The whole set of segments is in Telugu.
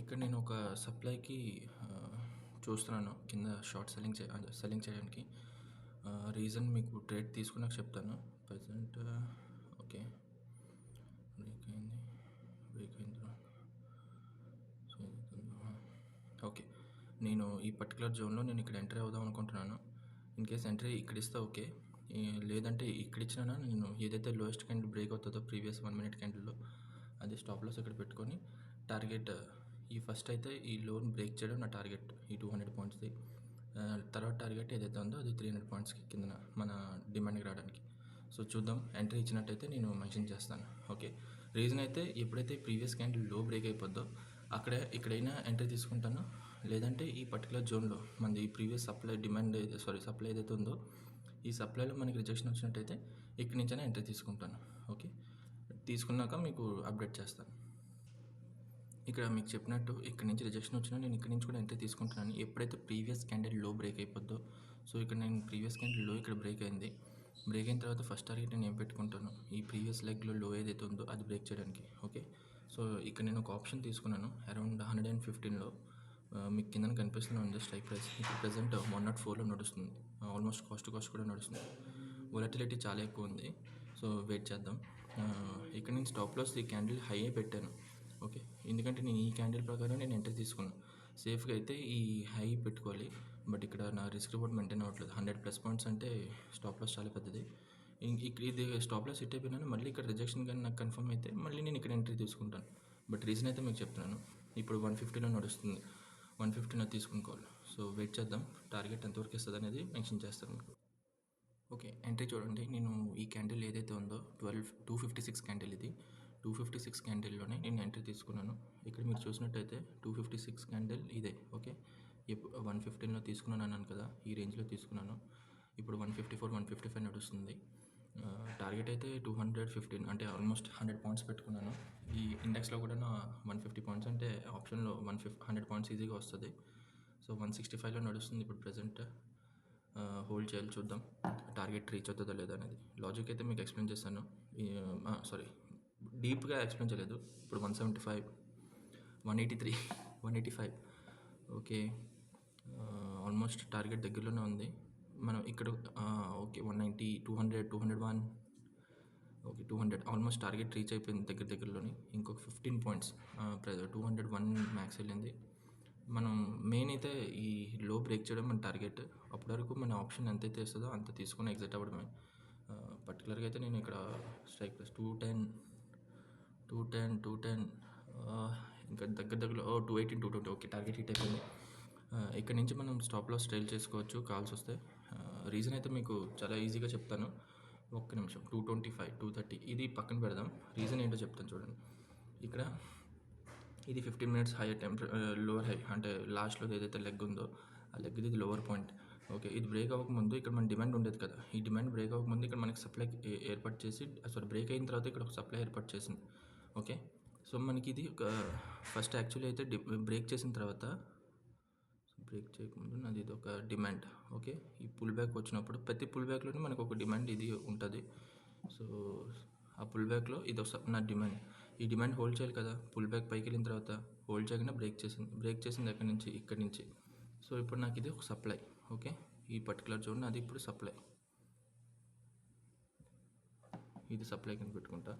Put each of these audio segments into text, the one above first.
ఇక్కడ నేను ఒక సప్లైకి చూస్తున్నాను. కింద షార్ట్ సెల్లింగ్ చే సెల్లింగ్ చేయడానికి. రీజన్ మీకు ట్రేడ్ తీసుకున్నాక చెప్తాను. Present okay. బ్రేక్ అయింది. బ్రేక్ అయింది ఓకే. నేను ఈ పర్టికులర్ జోన్లో నేను ఇక్కడ ఎంట్రీ అవుదాం అనుకుంటున్నాను. ఇన్ కేస్ ఎంట్రీ ఇక్కడ ఇస్తే ఓకే. లేదంటే ఇక్కడ ఇచ్చినా నేను ఏదైతే లోయెస్ట్ క్యాండిల్ బ్రేక్ అవుతుందో ప్రీవియస్ వన్ మినిట్ క్యాండిల్లో అది స్టాప్ లాస్ ఇక్కడ పెట్టుకొని టార్గెట్ ఈ ఫస్ట్ అయితే ఈ లోన్ బ్రేక్ చేయడం నా టార్గెట్ ఈ టూ హండ్రెడ్ పాయింట్స్ది తర్వాత టార్గెట్ ఏదైతే ఉందో అది త్రీ హండ్రెడ్ పాయింట్స్కి కింద మన డిమాండ్కి రావడానికి. సో చూద్దాం. ఎంట్రీ ఇచ్చినట్టయితే నేను మెన్షన్ చేస్తాను. ఓకే రీజన్ అయితే ఎప్పుడైతే ప్రీవియస్ క్యాండిల్లో బ్రేక్ అయిపోద్దో అక్కడే ఇక్కడైనా ఎంట్రీ తీసుకుంటాను. లేదంటే ఈ పర్టికులర్ జోన్లో మనది ఈ previous supply demand sorry supply ఏదైతే ఉందో ఈ సప్లైలో మనకి రిజెక్షన్ వచ్చినట్టయితే ఇక్కడి నుంచైనా ఎంట్రీ తీసుకుంటాను. ఓకే తీసుకున్నాక మీకు అప్డేట్ చేస్తాను. ఇక్కడ మీకు చెప్పినట్టు ఇక్కడ నుంచి రిజెక్షన్ వచ్చినా నేను ఇక్కడ నుంచి కూడా ఎంట్రీ తీసుకుంటున్నాను. ఎప్పుడైతే ప్రీవియస్ క్యాండిల్లో బ్రేక్ అయిపోద్దో సో ఇక్కడ నేను ప్రీవియస్ క్యాండిల్లో ఇక్కడ బ్రేక్ అయింది. బ్రేక్ అయిన తర్వాత ఫస్ట్ టార్గెట్ నేను ఏం పెట్టుకుంటాను? ఈ ప్రీవియస్ లెగ్లో లో ఏదైతే ఉందో అది బ్రేక్ చేయడానికి ఓకే సో ఇక్కడ నేను ఒక ఆప్షన్ తీసుకున్నాను అరౌండ్ హండ్రెడ్ అండ్ ఫిఫ్టీన్లో మీకు కింద కనిపిస్తూనే ఉంది స్ట్రైక్ ప్రైస్ ఇప్పుడు ప్రజెంట్ వన్ నాట్ ఫోర్లో నడుస్తుంది. ఆల్మోస్ట్ కాస్ట్ కాస్ట్ కూడా నడుస్తుంది. వొలటిలిటీ చాలా ఎక్కువ ఉంది. సో వెయిట్ చేద్దాం. ఇక్కడ నేను స్టాప్ లాస్ ఈ క్యాండిల్ హై పెట్టాను. ఓకే. ఎందుకంటే నేను ఈ క్యాండిల్ ప్రకారం నేను ఎంట్రీ తీసుకున్నాను సేఫ్గా అయితే ఈ హై పెట్టుకోవాలి. బట్ ఇక్కడ నా రిస్క్ రిపోర్ట్ మెయింటైన్ అవ్వట్లేదు. హండ్రెడ్ ప్లస్ పాయింట్స్ అంటే స్టాప్ లాస్ చాలా పెద్దది. ఇం- ఇది స్టాప్ లాస్ హిట్ అయిపోయినాను. మళ్ళీ ఇక్కడ రిజెక్షన్ కానీ నాకు కన్ఫర్మ్ అయితే మళ్ళీ నేను ఇక్కడ ఎంట్రీ తీసుకుంటాను. బట్ రీజన్ అయితే మీకు చెప్తున్నాను. ఇప్పుడు వన్ ఫిఫ్టీలో నడుస్తుంది. వన్ ఫిఫ్టీలో తీసుకునుకోవాలి సో వెయిట్ చేద్దాం. టార్గెట్ ఎంతవరకు ఇస్తుంది అనేది మెన్షన్ చేస్తాను మీకు. ఓకే. ఎంట్రీ చూడండి. నేను ఈ క్యాండిల్ ఏదైతే ఉందో twelve two fifty six candle ఇది. టూ ఫిఫ్టీ సిక్స్ క్యాండిల్లోనే నేను ఎంట్రీ తీసుకున్నాను. ఇక్కడ మీరు చూసినట్టయితే టూ ఫిఫ్టీ సిక్స్ క్యాండిల్ ఇదే ఓకే? ఇప్పుడు వన్ ఫిఫ్టీన్లో తీసుకున్నాను అన్నాను కదా ఈ రేంజ్లో తీసుకున్నాను. ఇప్పుడు one fifty four one fifty five నడుస్తుంది. టార్గెట్ అయితే టూ హండ్రెడ్ ఫిఫ్టీన్ అంటే ఆల్మోస్ట్ హండ్రెడ్ పాయింట్స్ పెట్టుకున్నాను. ఈ ఇండెక్స్లో కూడా నా వన్ ఫిఫ్టీ పాయింట్స్ అంటే ఆప్షన్లో వన్ ఫిఫ్ హండ్రెడ్ పాయింట్స్ ఈజీగా వస్తుంది. సో వన్ సిక్స్టీ ఫైవ్లో నడుస్తుంది ఇప్పుడు ప్రజెంట్. హోల్డ్ చేయాలి చూద్దాం. టార్గెట్ రీచ్ అవుతుందా లేదా అనేది. లాజిక్ అయితే మీకు ఎక్స్ప్లెయిన్ చేస్తాను. సారీ డీప్గా ఎక్స్ప్లెయిన్ చేయలేదు. ఇప్పుడు one seventy five one eighty three one eighty five. Okay. Almost target దగ్గరలోనే ఉంది. మనం ఇక్కడ okay one ninety two hundred two hundred one. Okay two hundred. Almost target reach అయిపోయింది దగ్గర దగ్గరలోని. ఇంకొక fifteen points two hundred one max వెళ్ళింది. మనం మెయిన్ అయితే ఈ లో బ్రేక్ చేయడం మన టార్గెట్. అప్పటి వరకు మన ఆప్షన్ ఎంత అయితే ఇస్తుందో అంత తీసుకుని ఎగ్జిట్ అవ్వడమే. పర్టికులర్గా అయితే నేను ఇక్కడ strike plus two ten two ten two ten ఇంకా దగ్గర దగ్గరలో ఓ two eighteen two twenty okay target hit అయిపోయింది. Uh, ఇక్కడ నుంచి మనం స్టాప్ లాస్ స్టైల్ చేసుకోవచ్చు కాల్స్ వస్తే. Uh, రీజన్ అయితే మీకు చాలా ఈజీగా చెప్తాను. ఒక్క నిమిషం two twenty five two thirty ఇది పక్కన పెడదాం. రీజన్ ఏంటో చెప్తాను చూడండి. ఇక్కడ ఇది ఫిఫ్టీన్ మినిట్స్ హైయర్ టెంపర లోవర్ హై అంటే లాస్ట్లో ఏదైతే లెగ్ ఉందో ఆ లెగ్ ఇది లోవర్ పాయింట్ ఓకే ఇది బ్రేక్ అవ్వకముందు ఇక్కడ మన డిమాండ్ ఉండేది కదా. ఈ డిమాండ్ బ్రేక్ అవ్వకముందు ఇక్కడ మనకి సప్లై ఏర్పాటు చేసి సారీ బ్రేక్ అయిన తర్వాత ఇక్కడ ఒక సప్లై ఏర్పాటు చేసింది. ఓకే. సో మనకి ఇది ఒక ఫస్ట్ యాక్చువల్లీ అయితే డి బ్రేక్ చేసిన తర్వాత బ్రేక్ చేయకముందు నాది ఇది ఒక డిమాండ్ ఓకే. ఈ పుల్ బ్యాక్ వచ్చినప్పుడు ప్రతి పుల్ బ్యాక్లోనే మనకు ఒక డిమాండ్ ఇది ఉంటుంది. సో ఆ పుల్ బ్యాక్లో ఇది ఒక నా డిమాండ్. ఈ డిమాండ్ హోల్డ్ చేయాలి కదా పుల్ బ్యాక్ పైకి వెళ్ళిన తర్వాత హోల్డ్ చేయకుండా బ్రేక్ చేసింది బ్రేక్ చేసింది ఎక్కడి నుంచి ఇక్కడి నుంచి. సో ఇప్పుడు నాకు ఇది ఒక సప్లై ఓకే. ఈ పర్టికులర్ జోన్ అది ఇప్పుడు సప్లై. ఇది సప్లై కింద పెట్టుకుంటా.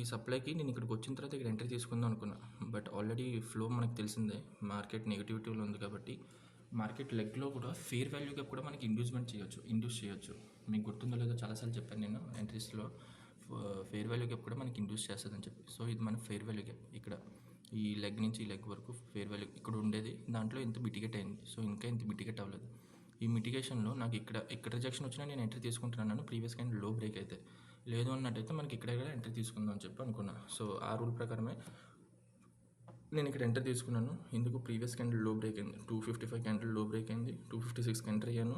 ఈ సప్లైకి నేను ఇక్కడికి వచ్చిన తర్వాత ఇక్కడ ఎంట్రీ తీసుకుందాం అనుకున్నా. బట్ ఆల్రెడీ ఫ్లో మనకు తెలిసిందే. మార్కెట్ నెగిటివిటీలో ఉంది కాబట్టి మార్కెట్ లెగ్లో కూడా ఫేర్ వాల్యూ గ్యాప్ కూడా మనకి ఇండ్యూస్మెంట్ చేయొచ్చు ఇండ్యూస్ చేయొచ్చు. మీకు గుర్తుందో లేదో చాలాసార్లు చెప్పాను నేను ఎంట్రీస్లో ఫేర్ వాల్యూ గ్యాప్ కూడా మనకి ఇండ్యూస్ చేస్తుందని చెప్పి. సో ఇది మన ఫేర్ వాల్యూ గ్యాప్ ఇక్కడ. ఈ లెగ్ నుంచి ఈ లెగ్ వరకు ఫేర్ వాల్యూ ఇక్కడ ఉండేది. దాంట్లో ఇంత మిటిగేట్ అయింది. సో ఇంకా ఇంత మిటిగేట్ అవ్వలేదు. ఈ మిటిగేషన్లో నాకు ఇక్కడ ఇక్కడ రిజెక్షన్ వచ్చినా నేను ఎంట్రీ తీసుకుంటున్నాను ప్రీవియస్ కైండ్లో బ్రేక్ అయితే. లేదు అన్నట్టయితే మనకి ఇక్కడ కూడా ఎంట్రీ తీసుకుందాం అని చెప్పి అనుకున్నా. సో ఆ రూల్ ప్రకారమే నేను ఇక్కడ ఎంటర్ తీసుకున్నాను. ఎందుకు ప్రీవియస్ క్యాండిల్లో బ్రేక్ అయింది. టూ ఫిఫ్టీ ఫైవ్ క్యాండిల్లో బ్రేక్ అయింది. టూ ఫిఫ్టీ సిక్స్ ఎంటర్ అయ్యాను.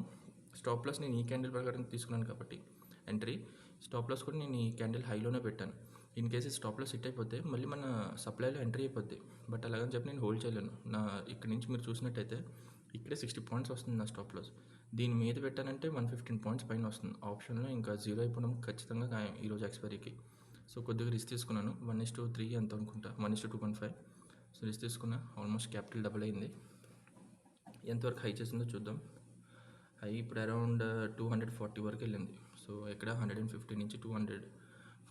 స్టాప్ లాస్ నేను ఈ క్యాండిల్ ప్రకారం తీసుకున్నాను కాబట్టి ఎంట్రీ స్టాప్ లాస్ కూడా నేను ఈ క్యాండిల్ హైలోనే పెట్టాను. In case stop loss hit అయిపోతే మళ్ళీ మన సప్లైలో ఎంట్రీ అయిపోద్ది. బట్ అలాగని చెప్పి నేను హోల్డ్ చేయలేను. నా ఇక్కడ నుంచి మీరు చూసినట్టయితే ఇక్కడే సిక్స్టీ పాయింట్స్ వస్తుంది నా స్టాప్ లాస్ దీని మీద పెట్టానంటే వన్ ఫిఫ్టీన్ పాయింట్స్ పైన వస్తుంది. ఆప్షన్లో ఇంకా జీరో అయిపోవడం ఖచ్చితంగా ఖాయం ఈరోజు ఎక్స్పైరీకి. సో కొద్దిగా రిస్క్ తీసుకున్నాను. వన్ ఇస్ టు త్రీ ఎంత అనుకుంటా. One is to two point five. So risk తీసుకున్నా. ఆల్మోస్ట్ క్యాపిటల్ డబుల్ అయింది. ఎంతవరకు హై చేసిందో చూద్దాం. హై ఇప్పుడు అరౌండ్ టూ హండ్రెడ్ ఫార్టీ వరకు వెళ్ళింది. సో ఇక్కడ హండ్రెడ్ అండ్ ఫిఫ్టీ నుంచి టూ హండ్రెడ్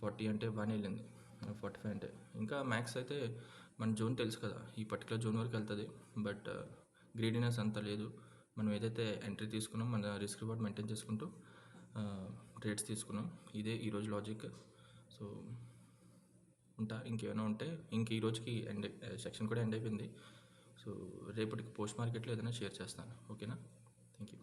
ఫార్టీ అంటే బాగానే వెళ్ళింది. ఫార్టీ ఫైవ్ అంటే. ఇంకా మ్యాక్స్ అయితే మన జోన్ తెలుసు కదా. ఈ పర్టికులర్ జోన్ వరకు వెళ్తుంది. బట్ గ్రీడీనెస్ అంత లేదు. మనం ఏదైతే ఎంట్రీ తీసుకున్నాం మన రిస్క్ రివార్డ్ మెయింటైన్ చేసుకుంటూ ట్రేడ్స్ తీసుకున్నాం. ఇదే ఈరోజు లాజిక్ సో ఉంటా ఇంకేమైనా ఉంటే ఇంక ఈ రోజుకి ఎండ్ సెక్షన్ కూడా ఎండ్ అయిపోయింది. సో రేపటికి పోస్ట్ మార్కెట్లో ఏదైనా షేర్ చేస్తాను. ఓకేనా థ్యాంక్ యూ